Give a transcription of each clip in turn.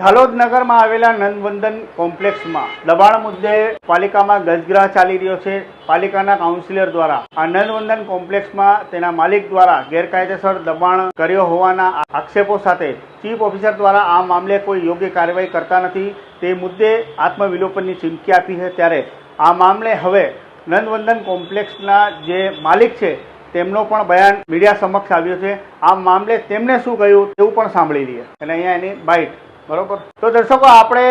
ઝાલોદ નગરમાં આવેલા નંદવંદન કોમ્પ્લેક્સમાં દબાણ મુદ્દે પાલિકામાં ગજગ્રહ ચાલી રહ્યો છે. પાલિકાના કાઉન્સિલર દ્વારા આ નંદવંદન કોમ્પ્લેક્સમાં તેના માલિક દ્વારા ગેરકાયદેસર દબાણ કર્યો હોવાના આક્ષેપો સાથે ચીફ ઓફિસર દ્વારા આ મામલે કોઈ યોગ્ય કાર્યવાહી કરતા નથી. તે મુદ્દે આત્મવિલોપનની ચીમકી આપી છે ત્યારે આ મામલે હવે નંદવંદન કોમ્પ્લેક્સના જે માલિક છે તેમનો પણ બયાન મીડિયા સમક્ષ આવ્યો છે. આ મામલે તેમણે શું કહ્યું તેવું પણ સાંભળી લઈએ. અને અહીંયા એની બાઇટ. બરોબર. તો દર્શકો, આપણે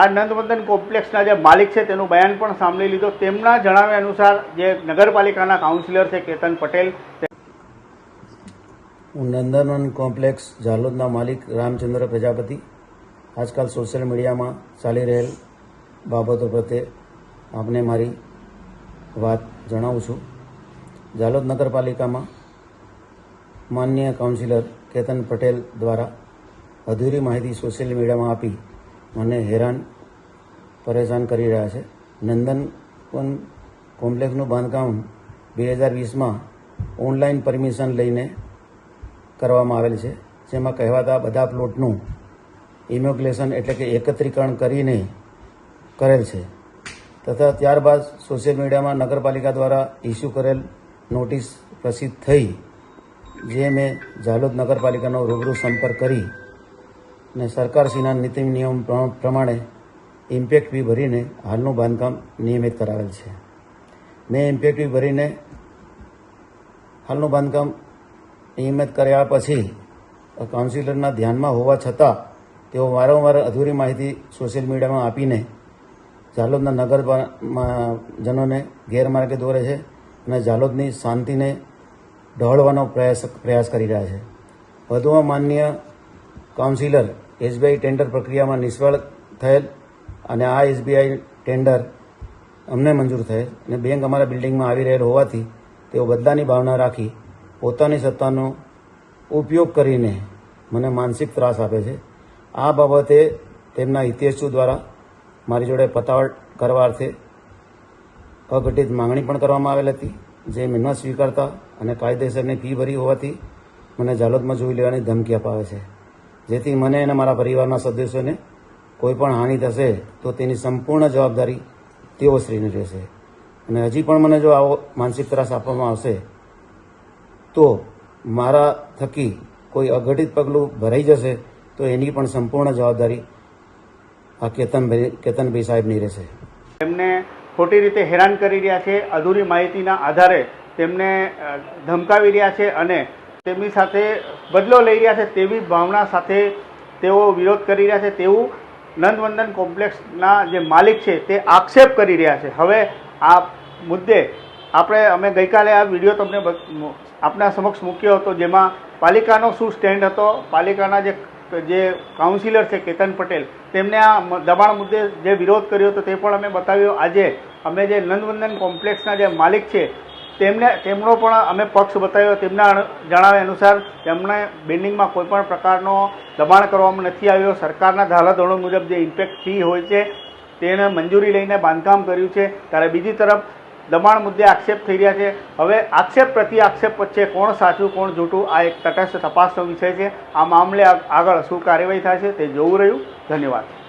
આ નંદવંદન કોમ્પ્લેક્સના જે માલિક છે, તેનું બયાન પણ સાંભળી લીધો. તેમના જણાવ્યા અનુસાર જે નગરપાલિકાના કાઉન્સિલર છે, કેતન પટેલ હું નંદનવન કોમ્પ્લેક્સ ઝાલોદના માલિક રામચંદ્ર પ્રજાપતિ. આજકાલ સોશિયલ મીડિયામાં ચાલી રહેલ બાબતો પ્રત્યે આપને મારી વાત જણાવું છું. ઝાલોદ નગરપાલિકામાં માન્ય કાઉન્સિલર કેતન પટેલ દ્વારા અધૂરી માહિતી સોશિયલ મીડિયામાં આપી મને હેરાન, પરેશાન કરી રહ્યા છે. નંદનવન કોમ્પ્લેક્સનું બાંધકામ બે હજાર વીસમાં ઓનલાઈન પરમિશન લઈને કરવામાં આવેલ છે, જેમાં કહેવાતા બધા પ્લોટનું ઇમોગ્લેશન એટલે કે એકત્રીકરણ કરીને કરેલ છે. તથા ત્યારબાદ સોશિયલ મીડિયામાં નગરપાલિકા દ્વારા ઇસ્યુ કરેલ નોટિસ પ્રસિદ્ધ થઈ, જે મેં ઝાલોદ નગરપાલિકાનો રૂબરૂ સંપર્ક કરી ને સરકારશ્રીના નીતિ નિયમ પ્ર- પ્રમાણે ઇમ્પેક્ટ ફી ભરીને હાલનું બાંધકામ નિયમિત કરાવેલ છે. મેં ઇમ્પેક્ટ ફી ભરીને હાલનું બાંધકામ નિયમિત કર્યા પછી કાઉન્સિલરના ધ્યાનમાં હોવા છતાં તેઓ વારંવાર અધૂરી માહિતી સોશિયલ મીડિયામાં આપીને ઝાલોદના નગરજનોને જનોને ગેરમાર્ગે દોરે છે અને ઝાલોદની શાંતિને ઢોળવાનો પ્રયાસ પ્રયાસ કરી રહ્યા છે. વધુમાં માન્ય કાઉન્સિલર એસબીઆઈ ટેન્ડર પ્રક્રિયામાં નિષ્ફળ થયેલ અને આ એસબીઆઈ ટેન્ડર અમને મંજૂર થયેલ અને બેંક અમારા બિલ્ડિંગમાં આવી રહેલ હોવાથી તેઓ બદલાની ભાવના રાખી પોતાની સત્તાનો ઉપયોગ કરીને મને માનસિક ત્રાસ આપે છે. આ બાબતે તેમના હિતેશુ દ્વારા મારી જોડે પતાવટ કરવા અર્થે અઘટિત માંગણી પણ કરવામાં આવેલ હતી. જે મેં ન સ્વીકારતા અને કાયદેસરની ફી ભરી હોવાથી મને જાલોદમાં જોઈ લેવાની ધમકી અપાવે છે. જેથી મને અને મારા પરિવારના સદસ્યોને કોઈ પણ હાનિ થશે, તો તેની સંપૂર્ણ જવાબદારી તેઓ શ્રીની રહેશે અને હજી પણ મને જો આવો માનસિક ત્રાસ આપવામાં આવશે, તો મારા થકી કોઈ અઘટિત પગલું ભરાઈ જશે, તો એની પણ સંપૂર્ણ જવાબદારી આ કેતનભાઈ કેતનભાઈ સાહેબની રહેશે. એમને ખોટી રીતે હેરાન કરી રહ્યા છે, અધૂરી માહિતીના આધારે તેમને ધમકાવી રહ્યા છે અને તેમની સાથે બદલો લઈ રહ્યા છે તેવી ભાવના સાથે તેઓ વિરોધ કરી રહ્યા છે. તેવું નંદવંદન કોમ્પ્લેક્સના જે માલિક છે તે આક્ષેપ કરી રહ્યા છે. હવે આ મુદ્દે આપણે, અમે ગઈકાલે આ વીડિયો તમને આપના સમક્ષ મૂક્યો હતો, જેમાં પાલિકાનો શું સ્ટેન્ડ હતો, પાલિકાના જે જે કાઉન્સિલર છે કેતન પટેલ, તેમને આ દબાણ મુદ્દે જે વિરોધ કર્યો હતો તે પણ અમે બતાવ્યો. આજે અમે જે નંદવંદન કોમ્પ્લેક્સના જે માલિક છે તેમને, તેમનો પણ અમે પક્ષ બતાવ્યો, તેમના જણાવ્યા અનુસાર તેમણે બિલ્ડિંગમાં કોઈ પણ પ્રકારનો દબાણ કરવામાં નથી આવ્યો. સરકારના ધારાધોરણો મુજબ જે ઇમ્પેક્ટ ફી હોય છે, તેને મંજૂરી લઈને બાંધકામ કર્યું છે. ત્યારે બીજી તરફ દબાણ મુદ્દે આક્ષેપ થઈ રહ્યા છે. હવે આક્ષેપ પ્રતિ આક્ષેપ વચ્ચે કોણ સાચું, કોણ જૂઠું, આ એક તટસ્થ તપાસનો વિષય છે. આ મામલે આગળ શું કાર્યવાહી થાય છે તે જોવું રહ્યું. ધન્યવાદ.